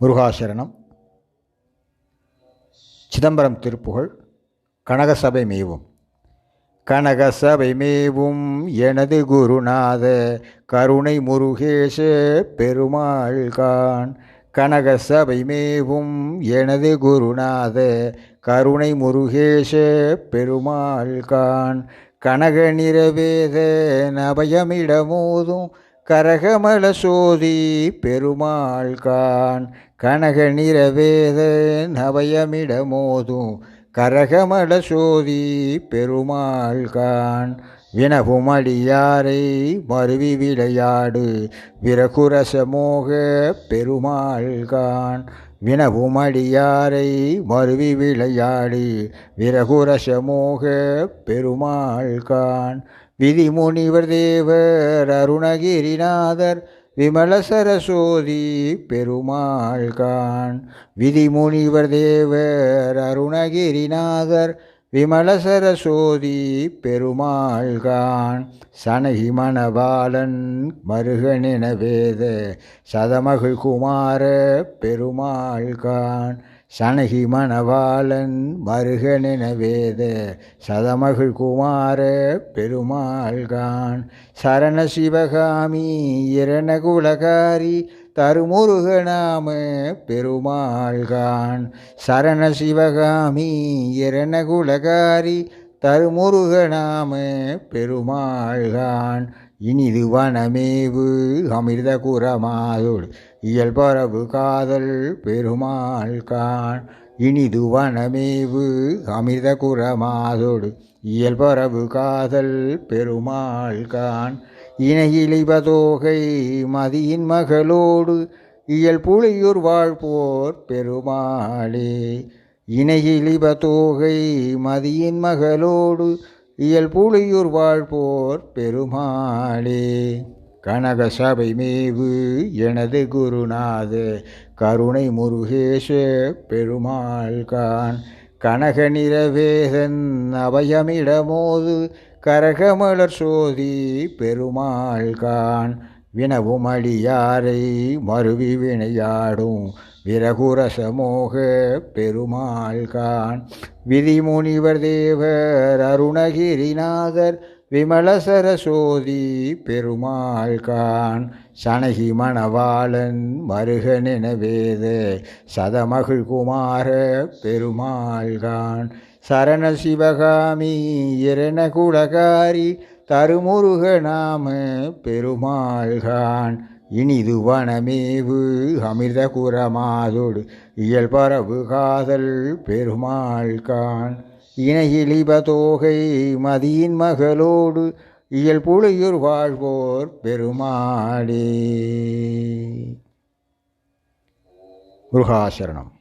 முருகாசரணம் சிதம்பரம் திருப்புகழ் கனகசபை மேவும். கனகசபை மேவும் எனது குருநாத கருணை முருகேச பெருமாள் கான் கனகசபை மேவும் எனது குருநாத கருணை முருகேச பெருமாள் கான் கனக நிறவேத நபயமிடமோதும் கரகமல சோதி பெருமாள் கான் கனக நிறவேத நவயமிடமோதும். கரகமல சோதி பெருமாள் கான் வினவும் அடியாரை மருவி விளையாடு. விரகுரசமோக பெருமாள் கான் வினவும் அடியாரை மருவி விளையாடு. விரகுரசமோக பெருமாள்கான் பெருமாள் கான் விதிமுனிவர் தேவர் அருணகிரிநாதர் விமல சரஸ்வதி பெருமாள் கான். விதிமுனிவர் தேவர் அருணகிரிநாதர் விமல சரஸ்வதி பெருமாள் கான். சனகி மணபாலன் மருகனின வேத சதமகள் குமார பெருமாள் கான். சனகி மணவாளன் மருகனென வேத சதமகள் குமார பெருமாள்கான். சரண சிவகாமி இரணகுலகாரி தருமுருகநாம பெருமாள்கான். சரண சிவகாமி இரணகுலகாரி தருமுருகநாம பெருமாள்கான். இனிது வனமேவு அமிர்த குரமாதோடு இயல்பரவு காதல் பெருமாள் கான் இனிது வனமேவு அமிர்த குரமாதோடு இயல்பரவு காதல் பெருமாள் கான் இணையிலிபதோகை மதியின் மகளோடு. இயல் புலியூர் வாழ்போர் பெருமாளே. இணையிலிபதோகை மதியின் மகளோடு. இயல் புலியூர் வாழ்போர் பெருமாளே. கனக சபை மேவு எனது குருநாத கருணை முருகேஷ பெருமாள் கான் கனக நிறவேதன் அபயமிடமோது கரகமலர் சோதி பெருமாள் கான் வினவும் அடியாரை மருவி வினையாடும் விரகுரசமோக பெருமாள்கான். விதிமுனிவர் தேவர் அருணகிரிநாதர் விமல சரசோதி பெருமாள் சனகி மணவாளன் மருகனெனவேத சதமகிழ்குமார சதமகள் குமார சரண சிவகாமி இரண குலகாரி தருமுருக நாம பெருமாள் கான் இனிது வனமேவு அமிர்த குரமாதோடு இயல் பரவு காதல் பெருமாள் கான் இணையிலிபதோகை மதியின் மகளோடு இயல் புலியூர் வாழ்வோர் பெருமாளே. முருகாசரணம்.